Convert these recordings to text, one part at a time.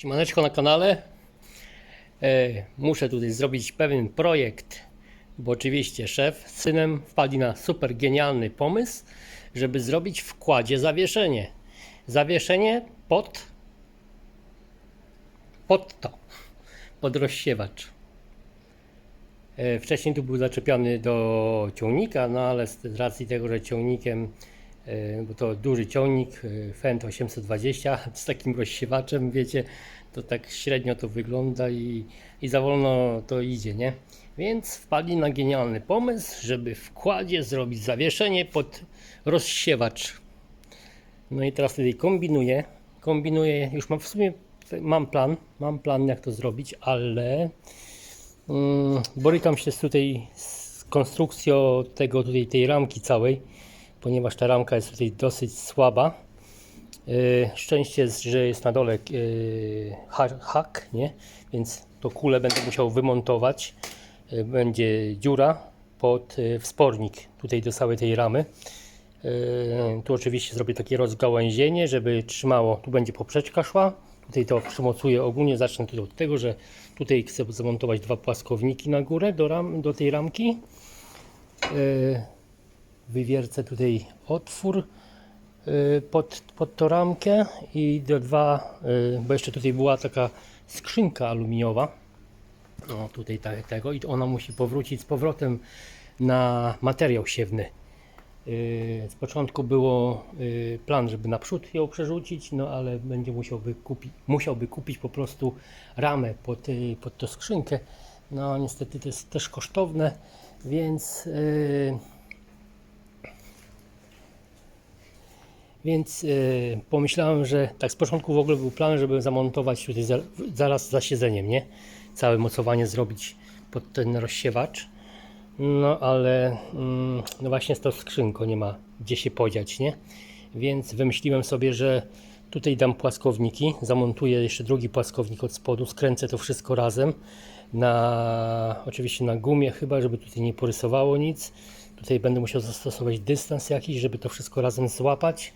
Siemaneczko na kanale. E, muszę tutaj zrobić pewien projekt, bo oczywiście szef z synem wpadli na super genialny pomysł, żeby zrobić w kładzie zawieszenie. Zawieszenie pod pod to, pod rozsiewacz. E, Wcześniej tu był zaczepiony do ciągnika, no ale z racji tego, że ciągnikiem, bo to duży ciągnik, e, Fendt 820 z takim rozsiewaczem, wiecie, to tak średnio to wygląda i, i za wolno to idzie, nie? Więc wpadli na genialny pomysł, żeby w kładzie zrobić zawieszenie pod rozsiewacz. No i teraz tutaj kombinuję, kombinuję, już mam w sumie mam plan, mam plan jak to zrobić, ale mm, borykam się z tutaj z konstrukcją tego tutaj tej ramki całej, ponieważ ta ramka jest tutaj dosyć słaba. Yy, szczęście, jest, że jest na dole yy, ha- hak, nie? Więc to kulę będę musiał wymontować. Yy, będzie dziura pod yy, wspornik tutaj do całej tej ramy. Yy, Tu oczywiście zrobię takie rozgałęzienie, żeby trzymało. Tu będzie poprzeczka szła. Tutaj to przymocuję ogólnie. Zacznę tutaj od tego, że tutaj chcę zamontować dwa płaskowniki na górę do, ram, do tej ramki. Yy, Wywiercę tutaj otwór yy, pod, pod tą ramkę i do dwa, yy, bo jeszcze tutaj była taka skrzynka aluminiowa. O, tutaj tego i ona musi powrócić z powrotem na materiał siewny. Yy, Z początku było plan, żeby naprzód ją przerzucić, no ale będzie musiałby kupić, musiałby kupić po prostu ramę pod, pod tą skrzynkę. No niestety to jest też kosztowne, więc więc yy, pomyślałem, że tak z początku w ogóle był plan, żeby zamontować tutaj za, zaraz za siedzeniem, nie? Całe mocowanie zrobić pod ten rozsiewacz. No ale mm, no właśnie z tą skrzynką nie ma gdzie się podziać, nie? Więc wymyśliłem sobie, że tutaj dam płaskowniki, zamontuję jeszcze drugi płaskownik od spodu, skręcę to wszystko razem na oczywiście na gumie chyba, żeby tutaj nie porysowało nic. Tutaj będę musiał zastosować dystans jakiś, żeby to wszystko razem złapać.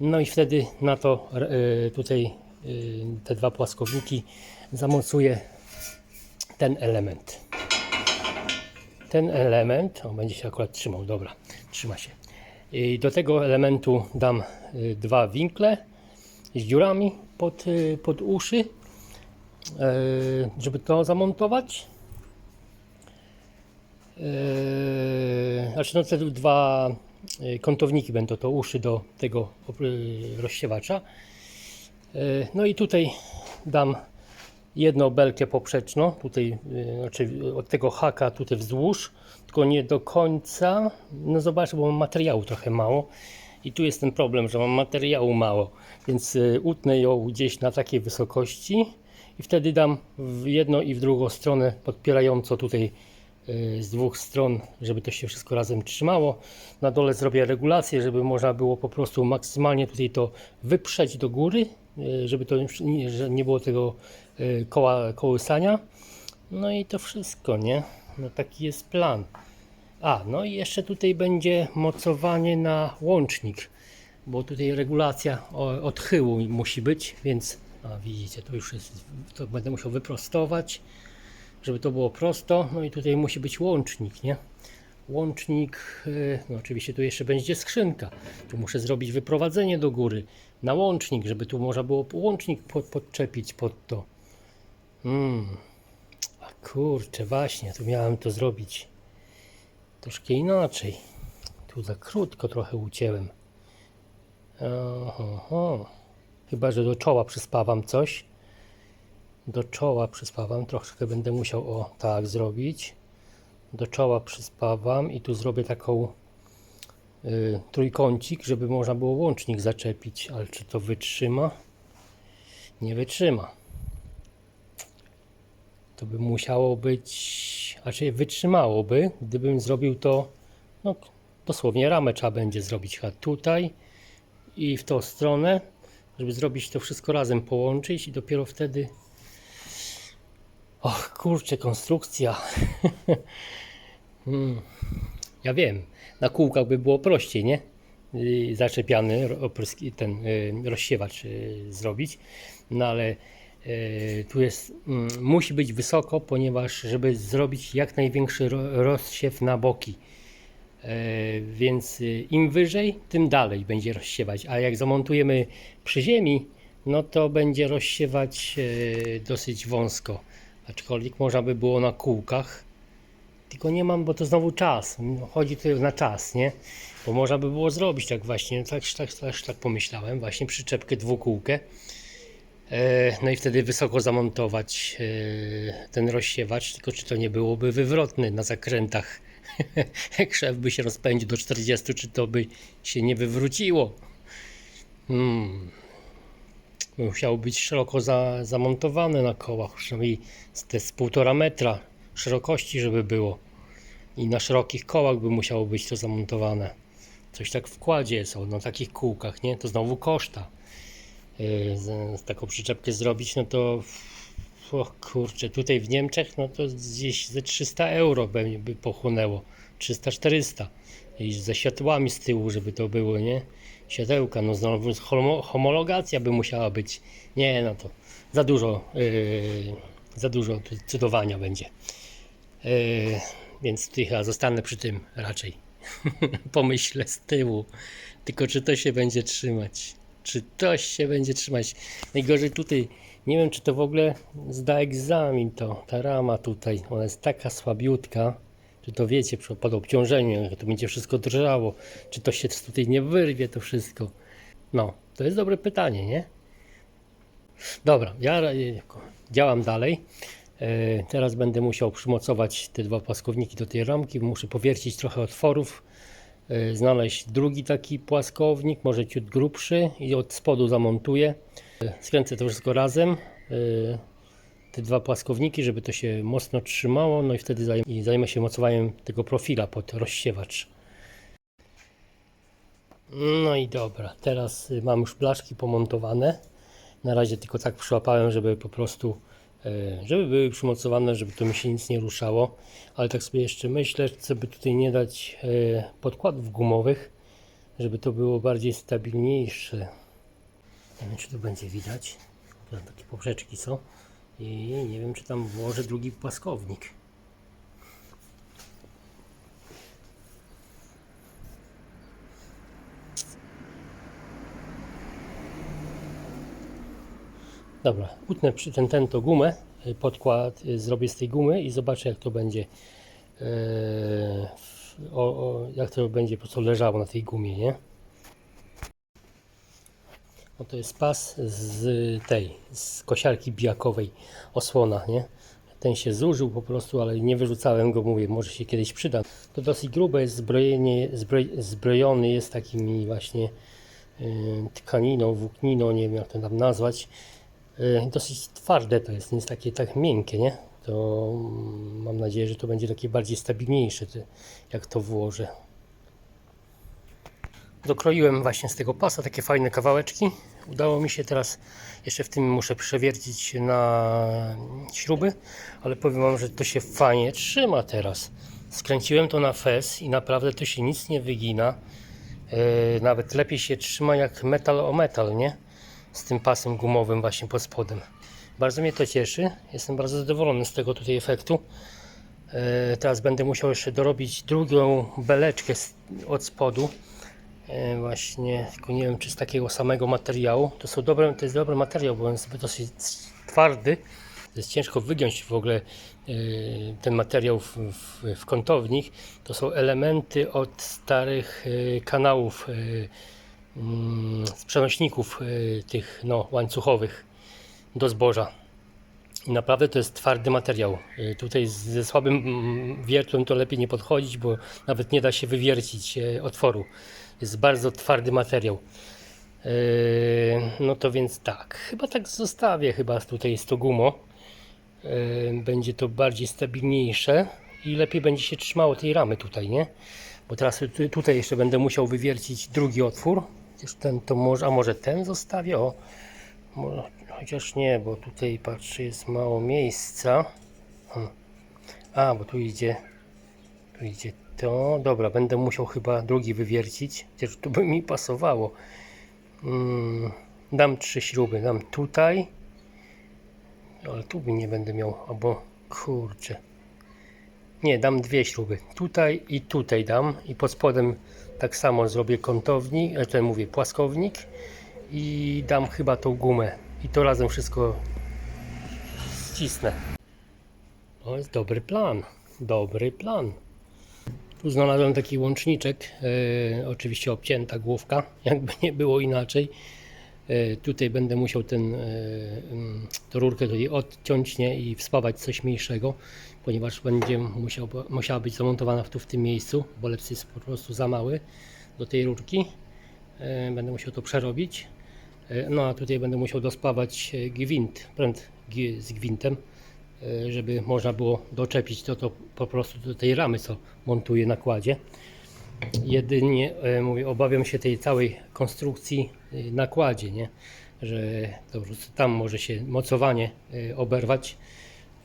No i wtedy na to y, tutaj y, te dwa płaskowniki zamocuję ten element ten element, on będzie się akurat trzymał, dobra, trzyma się. I do tego elementu dam y, dwa winkle z dziurami pod, pod uszy, żeby to zamontować. Y, Znaczy no te dwa y, kątowniki będą to uszy do tego y, rozsiewacza. No i tutaj dam jedną belkę poprzeczną, tutaj znaczy od tego haka tutaj wzdłuż, tylko nie do końca. No zobaczę, bo mam materiału trochę mało i tu jest ten problem, że mam materiału mało, więc utnę ją gdzieś na takiej wysokości i wtedy dam w jedną i w drugą stronę podpierająco tutaj z dwóch stron, żeby to się wszystko razem trzymało. Na dole zrobię regulację, żeby można było po prostu maksymalnie tutaj to wyprzeć do góry, y, żeby to nie, było tego y, koła kołysania. No i to wszystko, nie? No taki jest plan. A, no i jeszcze tutaj będzie mocowanie na łącznik, bo tutaj regulacja odchyłu musi być, więc a widzicie, to już jest, to będę musiał wyprostować, żeby to było prosto. No i tutaj musi być łącznik, nie? Łącznik, y, no oczywiście tu jeszcze będzie skrzynka. Tu muszę zrobić wyprowadzenie do góry na łącznik, żeby tu można było łącznik pod, podczepić pod to. Mm. A kurczę, właśnie, tu miałem to zrobić troszkę inaczej. Tu za krótko trochę ucięłem. Oho. Chyba, że do czoła przyspawam coś. Do czoła przyspawam, troszkę będę musiał o tak zrobić. Do czoła przyspawam i tu zrobię taką y, trójkącik, żeby można było łącznik zaczepić, ale czy to wytrzyma? Nie wytrzyma. To by musiało być, raczej wytrzymałoby, gdybym zrobił to, no dosłownie ramę trzeba będzie zrobić tutaj i w tą stronę, żeby zrobić to wszystko razem połączyć i dopiero wtedy Och kurczę, konstrukcja. hmm. Ja wiem, na kółkach by było prościej, nie? Yy, Zaczepiany ten yy, rozsiewacz yy, zrobić, no ale Tu jest, mm, musi być wysoko, ponieważ żeby zrobić jak największy ro- rozsiew na boki. E, Więc y, im wyżej, tym dalej będzie rozsiewać. A jak zamontujemy przy ziemi, no to będzie rozsiewać e, dosyć wąsko. Aczkolwiek można by było na kółkach. Tylko nie mam, bo to znowu czas. Chodzi tutaj na czas, nie? Bo można by było zrobić tak właśnie, tak, tak, tak, tak pomyślałem, właśnie przyczepkę dwukółkę. E, No i wtedy wysoko zamontować e, ten rozsiewacz, tylko czy to nie byłoby wywrotny na zakrętach. Szef by się rozpędził do 40, czy to by się nie wywróciło? Hmm. Musiało być szeroko za, zamontowane na kołach, przynajmniej z, te z półtora metra szerokości, żeby było. I na szerokich kołach by musiało być to zamontowane. Coś tak w kładzie są, na takich kółkach, nie? To znowu koszta. Yy, z, taką przyczepkę zrobić, no to kurczę, tutaj w Niemczech, no to gdzieś ze 300 euro by, by pochłonęło. 300-400. I ze światłami z tyłu, żeby to było, nie? Światełka, no znowu homo, homologacja by musiała być. Nie, no to za dużo, yy, za dużo tu cudowania będzie. Yy, więc tutaj chyba zostanę przy tym raczej. Pomyślę z tyłu. Tylko czy to się będzie trzymać? Czy to się będzie trzymać? Najgorzej tutaj, nie wiem czy to w ogóle zda egzamin to, ta rama tutaj, ona jest taka słabiutka. Czy to wiecie, pod obciążeniem, jak to będzie wszystko drżało, czy to się tutaj nie wyrwie to wszystko? No, to jest dobre pytanie, nie? Dobra, ja działam dalej. E, Teraz będę musiał przymocować te dwa płaskowniki do tej ramki. Muszę powiercić trochę otworów, e, znaleźć drugi taki płaskownik, może ciut grubszy i od spodu zamontuję. E, Skręcę to wszystko razem. Te dwa płaskowniki, żeby to się mocno trzymało, no i wtedy zajmę, zajmę się mocowaniem tego profila pod rozsiewacz. No i dobra, teraz y, mam już blaszki pomontowane. Na razie tylko tak przyłapałem, żeby po prostu, e, żeby były przymocowane, żeby to mi się nic nie ruszało. Ale tak sobie jeszcze myślę, co by tutaj nie dać e, podkładów gumowych, żeby to było bardziej stabilniejsze. Nie wiem, czy to będzie widać. Takie poprzeczki są. I nie wiem, czy tam włożę drugi płaskownik. Dobra, utnę przy ten, ten to gumę, y, podkład y, zrobię z tej gumy i zobaczę jak to będzie w- o, o, jak to będzie po prostu leżało na tej gumie, nie? No to jest pas z tej, z kosiarki bijakowej osłona, nie? Ten się zużył po prostu, ale nie wyrzucałem go, mówię, może się kiedyś przyda. To dosyć grube jest zbrojenie, zbroj, zbrojony jest takimi właśnie y, tkaniną, włókniną, nie wiem jak to tam nazwać. Y, Dosyć twarde to jest, nie jest takie tak miękkie, nie? To mm, mam nadzieję, że to będzie takie bardziej stabilniejsze, jak to włożę. Dokroiłem właśnie z tego pasa takie fajne kawałeczki. Udało mi się teraz, jeszcze w tym muszę przewiercić na śruby, ale powiem Wam, że to się fajnie trzyma teraz. Skręciłem to na fez i naprawdę to się nic nie wygina. Yy, nawet lepiej się trzyma jak metal o metal, nie? Z tym pasem gumowym właśnie pod spodem. Bardzo mnie to cieszy. Jestem bardzo zadowolony z tego tutaj efektu. E, Teraz będę musiał jeszcze dorobić drugą beleczkę od spodu. E, Właśnie, tylko nie wiem czy z takiego samego materiału. To, są dobre, to jest dobry materiał, bo on jest dosyć twardy. Jest ciężko wygiąć w ogóle e, ten materiał w, w, w kątownik. To są elementy od starych e, kanałów, mm, z przenośników tych no, łańcuchowych do zboża. I naprawdę to jest twardy materiał. Y, Tutaj ze słabym mm, wiertłem to lepiej nie podchodzić, bo nawet nie da się wywiercić e, otworu. Jest bardzo twardy materiał. Yy, No to więc tak, chyba tak zostawię chyba tutaj z to gumo. Będzie to bardziej stabilniejsze i lepiej będzie się trzymało tej ramy tutaj, nie? Bo teraz tu- tutaj jeszcze będę musiał wywiercić drugi otwór. Ten to może, a może ten zostawię? O, chociaż nie, bo tutaj patrzę, jest mało miejsca. A, bo tu idzie, tu idzie to. Dobra, będę musiał chyba drugi wywiercić, chociaż tu by mi pasowało. Mm, dam trzy śruby, dam tutaj, No, ale tu nie będę miał, albo kurczę. Nie, dam dwie śruby. Tutaj i tutaj dam. I pod spodem tak samo zrobię kątownik, e, ten mówię płaskownik. I dam chyba tą gumę. I to razem wszystko ścisnę. To jest dobry plan. Dobry plan. Tu znalazłem taki łączniczek. E, oczywiście obcięta główka, jakby nie było inaczej. E, tutaj będę musiał ten, e, mm, tą rurkę tutaj odciąć nie, i wspawać coś mniejszego, ponieważ będzie musiał, musiała być zamontowana tu w tym miejscu, bo lepszy jest po prostu za mały do tej rurki. E, Będę musiał to przerobić. E, No a tutaj będę musiał dospawać e, gwint, pręt z gwintem, e, żeby można było doczepić to, to po prostu do tej ramy, co montuję na kładzie. Jedynie mówię, obawiam się tej całej konstrukcji na kładzie, nie? że to tam może się mocowanie oberwać.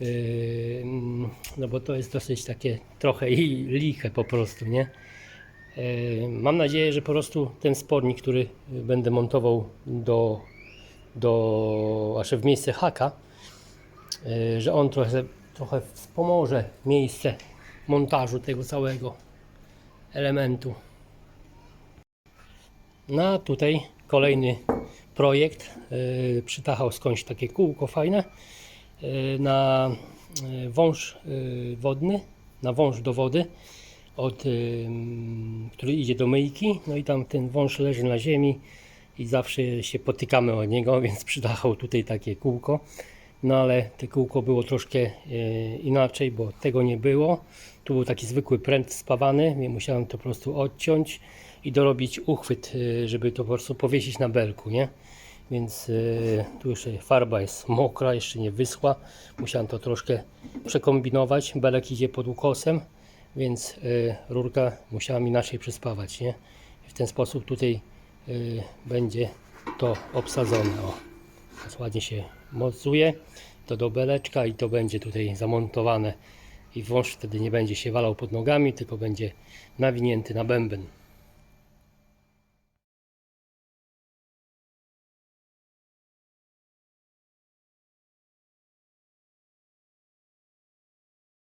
Mm, No bo to jest dosyć takie trochę i liche po prostu, nie? E, Mam nadzieję, że po prostu ten spornik, który będę montował do, do aż w miejsce haka, e, że on trochę, trochę wspomoże miejsce montażu tego całego elementu. No a tutaj kolejny projekt. Yy, przytachał skądś takie kółko fajne na wąż wodny, na wąż do wody, od, który idzie do myjki. No i tam ten wąż leży na ziemi i zawsze się potykamy o niego, więc przydachał tutaj takie kółko. No ale te kółko było troszkę e, inaczej, bo tego nie było. Tu był taki zwykły pręt spawany, więc musiałem to po prostu odciąć i dorobić uchwyt, e, żeby to po prostu powiesić na belku, nie? Więc e, tu jeszcze farba jest mokra, jeszcze nie wyschła. Musiałem to troszkę przekombinować. Belek idzie pod ukosem, więc e, rurka musiałam inaczej przyspawać, nie? I w ten sposób tutaj e, będzie to obsadzone. O. Teraz ładnie się mocuje to do beleczka i to będzie tutaj zamontowane i wąż wtedy nie będzie się walał pod nogami, tylko będzie nawinięty na bęben.